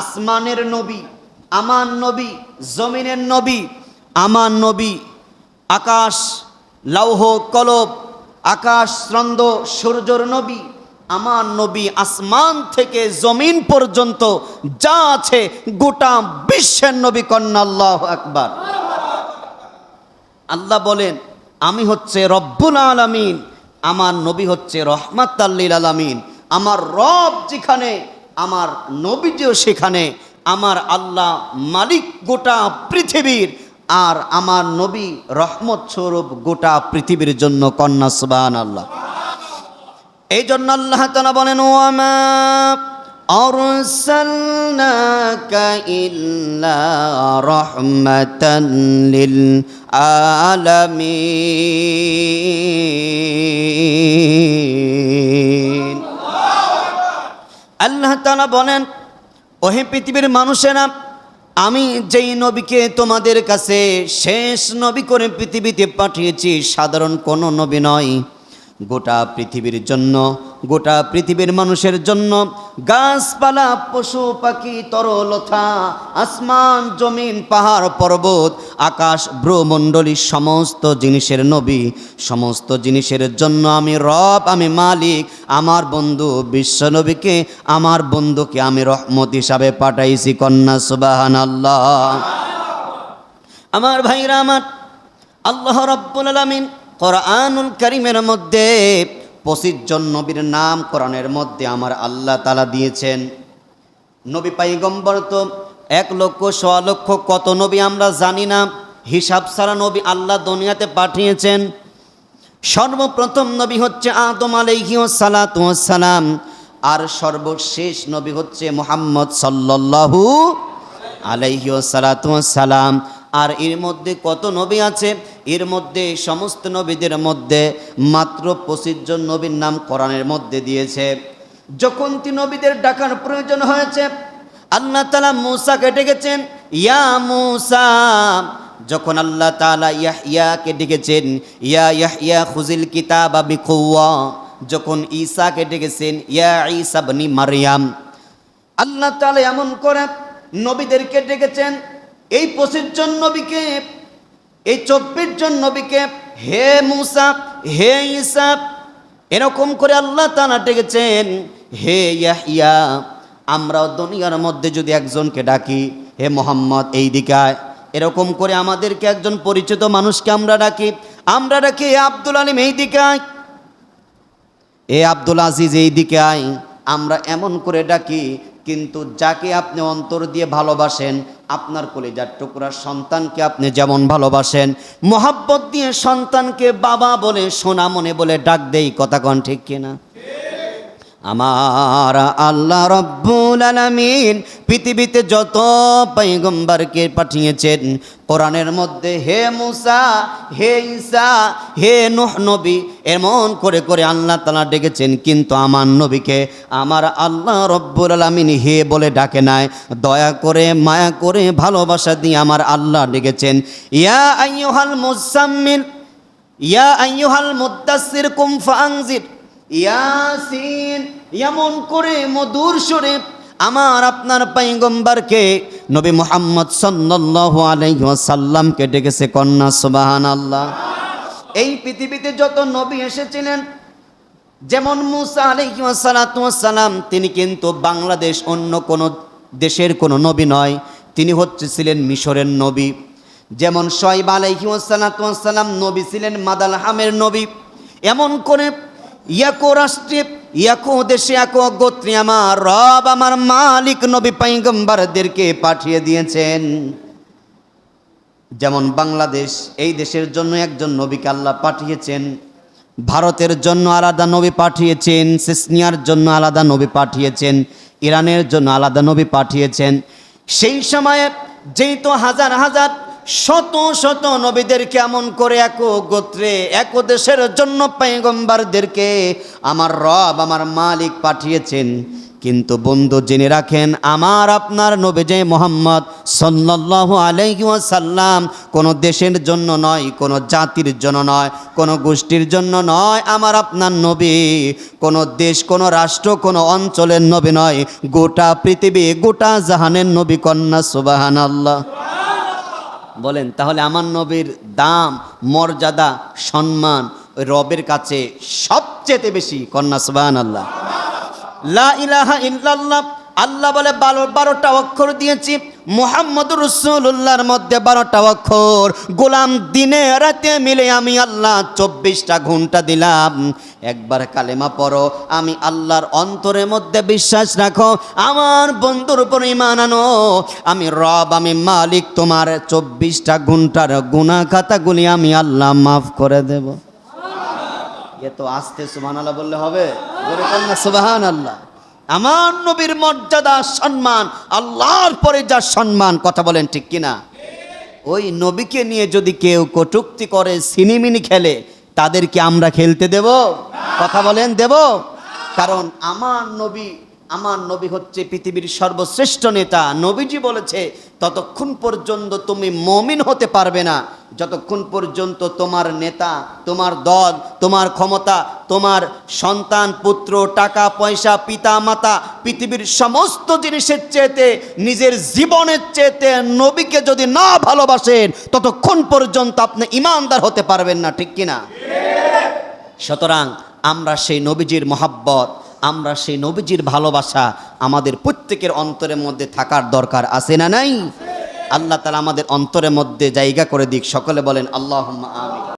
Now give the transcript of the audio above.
আসমানের নবী, আমার নবী, জমিনের নবী, আমার নবী, আকাশ, লৌহ, কলব, আকাশ, স্রন্দ, সূর্যর নবী, আমার নবী আসমান থেকে জমিন পর্যন্ত যা আছে গোটা বিশ্বের নবী কন্যা আল্লাহ আকবার। আল্লাহ বলেন, আমি হচ্ছে রব্বুল আলামিন, আমার নবী হচ্ছে রহমাত আল্লিল আলামিন, আমার রব যেখানে আমার নবীজিও সেখানে আমার আল্লাহ মালিক গোটা পৃথিবীর আর আমার নবী রহমত স্বরূপ গোটা পৃথিবীর জন্য কন্যা সুবান আল্লাহ এই জন্য আল্লাহ তালা বলেন ওয়ামা أرسلناك إلا رحمة للعالمين আল্লাহ তালা বলেন, ওহে পৃথিবীর মানুষেরা, আমি যেই নবীকে তোমাদের কাছে শেষ নবী করে পৃথিবীতে পাঠিয়েছি, সাধারণ কোনো নবী নয়। গোটা পৃথিবীর জন্য গোটা পৃথিবীর মানুষের জন্য গাছপালা, পশু, পাখি তরলতা আসমান, জমিন, পাহাড়, পর্বত, আকাশ ব্রহ্মণ্ডলী সমস্ত জিনিসের নবী, সমস্ত জিনিসের জন্য আমি রব, আমি মালিক, আমার বন্ধু বিশ্ব নবীকে, আমার বন্ধুকে আমি রহমত হিসাবে পাঠাইছি, কন্যা সুবাহান আল্লাহ আমার ভাইরা, আমার আল্লাহ রব্বুল আলমিন কোরআনুল করিমের মধ্যে পঁচিশ জন নবীর নাম কোরআনের মধ্যে আমার আল্লাহ তালা দিয়েছেন। নবী পাইগম্বর তো এক লক্ষ, সোয়া লক্ষ, কত নবী আমরা জানি না। হিসাব ছাড়া নবী আল্লাহ দুনিয়াতে পাঠিয়েছেন। সর্বপ্রথম নবী হচ্ছে আদম আলাইহি সালাম আর সর্বশেষ নবী হচ্ছে মোহাম্মদ সাল্লাল্লাহু আলাইহি সালাম আর এর মধ্যে কত নবী আছে? এর মধ্যে সমস্ত নবীদের মধ্যে মাত্র পঁচিশ জন নবীর নাম কোরআনের মধ্যে দিয়েছে। যখন তিনি নবীদের ডাকার প্রয়োজন হয়েছে, আল্লাহ তালা মূসাকে ডেকেছেন, ইয়া মূসা। যখন আল্লাহ তালা ইয়াহিয়াকে ডেকেছেন, ইয়া ইয়াহিয়া খুজিল কিতাব আবি যখন ঈসাকে ডেকেছেন, ইয়া ঈসা বনি মারিয়াম। আল্লাহ তালা এমন করে নবীদেরকে ডেকেছেন এই পঁচিশ জন নবীকে, এই চব্বিশ জন নবীকে, হে মুসা, হে ঈসা, এরকম করে আল্লাহ তালা ডেকেছেন, হে ইয়াহিয়া আমরাও দুনিয়ার মধ্যে যদি একজনকে ডাকি, হে মোহাম্মদ, এই দিকায় এরকম করে আমাদেরকে একজন পরিচিত মানুষকে আমরা ডাকি আমরা ডাকি হে আব্দুল আলিম, এই দিকায় এ আব্দুল আজিজ, এই দিকে আয়। আমরা এমন করে ডাকি কিন্তু যাকে আপনি অন্তর দিয়ে ভালোবাসেন, আপনার কলেজার টুকরার সন্তানকে আপনি যেমন ভালোবাসেন, মোহাব্বত দিয়ে সন্তানকে বাবা বলে, সোনা মনে বলে ডাক দেই কথা কন ঠিক কিনা? আমার আল্লাহ রব্বুল আলামিন পৃথিবীতে যত পৈগম্বরকে পাঠিয়েছেন, কোরআনের মধ্যে হে মুসা, হে ঈসা, হে নুহ নবী, এমন করে করে আল্লাহ তালা ডেকেছেন, কিন্তু আমার নবীকে আমার আল্লাহ রব্বুল আলামিন হে বলে ডাকে নাই। দয়া করে, মায়া করে, ভালোবাসা দিয়ে আমার আল্লাহ ডেকেছেন। ইয়া আইয়ুহাল মুসাম্মিল ইয়া আইয়ুহাল মুদ্দাসসির কুম ফাআনজির ইয়াসিন, এমন করে মধুর সুরে আমার আপনার পাইগম্বরকে নবী মোহাম্মদ সাল্লাল্লাহু আলাইহি ওয়াসাল্লামকে ডেকেছে কন্যা, সুবহানাল্লাহ। এই পৃথিবীতে যত নবী এসেছিলেন, যেমন মুসা আলাইহি ওয়াসালাম, তিনি কিন্তু বাংলাদেশ অন্য কোনো দেশের কোনো নবী নয়, তিনি হচ্ছে ছিলেন মিশরের নবী। যেমন শয়ব আলাইহি ওয়াসালাম নবী ছিলেন মাদালহামের নবী। এমন করে ইয়াকো রাষ্ট্রে, ইয়াকো দেশে একো গোত্রে আমার রব, আমার মালিক নবী পাইগম্বারদেরকে পাঠিয়ে দিয়েছেন। যেমন বাংলাদেশ, এই দেশের জন্য একজন নবীকে আল্লাহ পাঠিয়েছেন। ভারতের জন্য আলাদা নবী পাঠিয়েছেন। সিসনিয়ার জন্য আলাদা নবী পাঠিয়েছেন। ইরানের জন্য আলাদা নবী পাঠিয়েছেন। সেই সময়ে যেই তো হাজার হাজার শত শত নবীদের কেমন করে এক গোত্রে, এক দেশের জন্য পেগম্বারদেরকে আমার রব, আমার মালিক পাঠিয়েছেন। কিন্তু বন্ধু, জেনে রাখেন, আমার আপনার নবী যে মোহাম্মদ সাল্লাল্লাহু আলাইহি ওয়াসাল্লাম কোনো দেশের জন্য নয়, কোনো জাতির জন্য নয়, কোনো গোষ্ঠীর জন্য নয়, আমার আপনার নবী কোনো দেশ, কোনো রাষ্ট্র, কোনো অঞ্চলের নবী নয়, গোটা পৃথিবী, গোটা জাহানের নবী কন্যা সুবাহান আল্লাহ বলেন, তাহলে আমার নবীর দাম, মর্যাদা, সম্মান রবের কাছে সবচেয়ে বেশি কন্যা সুবাহ আল্লাহ লা ইলাহা ইল্লাল্লাহ আল্লাহ বলে, বারো, বারোটা অক্ষর দিয়েছি। মোহাম্মদ রসুল্লাহর মধ্যে বারোটা অক্ষর। গোলাম দিনে রাতে মিলে আমি আল্লাহ চব্বিশটা ঘণ্টা দিলাম। একবার কালেমা পড়ো, আমি আল্লাহর অন্তরের মধ্যে বিশ্বাস রাখো, আমার বন্ধুর উপর ইমান আনো। আমি রব, আমি মালিক, তোমার চব্বিশটা ঘণ্টার গুণা খাতাগুলি আমি আল্লাহ মাফ করে দেব। এ তো আস্তে সুবহান আল্লাহ বললে হবে। সুবহান আল্লাহ আমার নবীর মর্যাদা, সম্মান, আল্লাহর পরে যার সম্মান, কথা বলেন ঠিক কিনা? ওই নবীকে নিয়ে যদি কেউ কটুক্তি করে, সিনিমিনি খেলে, তাদেরকে আমরা খেলতে দেব? কথা বলেন দেব? কারণ আমার নবী আমার নবী হচ্ছে পৃথিবীর সর্বশ্রেষ্ঠ নেতা। নবীজি বলেছে, ততক্ষণ পর্যন্ত তুমি মমিন হতে পারবে না। যতক্ষণ পর্যন্ত তোমার নেতা, তোমার দল, তোমার ক্ষমতা, তোমার সন্তান, পুত্র, টাকা, পয়সা পিতা মাতা পৃথিবীর সমস্ত জিনিসের চেয়েতে নিজের জীবনের চেয়েতে নবীকে যদি না ভালোবাসেন, ততক্ষণ পর্যন্ত আপনি ইমানদার হতে পারবেন না। ঠিক কিনা? সুতরাং আমরা সেই নবীজির মহাব্বত আমরা সেই নবীজির ভালোবাসা আমাদের প্রত্যেকের অন্তরের মধ্যে থাকার দরকার আছে না নাই? আল্লাহ তালা আমাদের অন্তরের মধ্যে জায়গা করে দিক। সকলে বলেন আল্লাহ আমি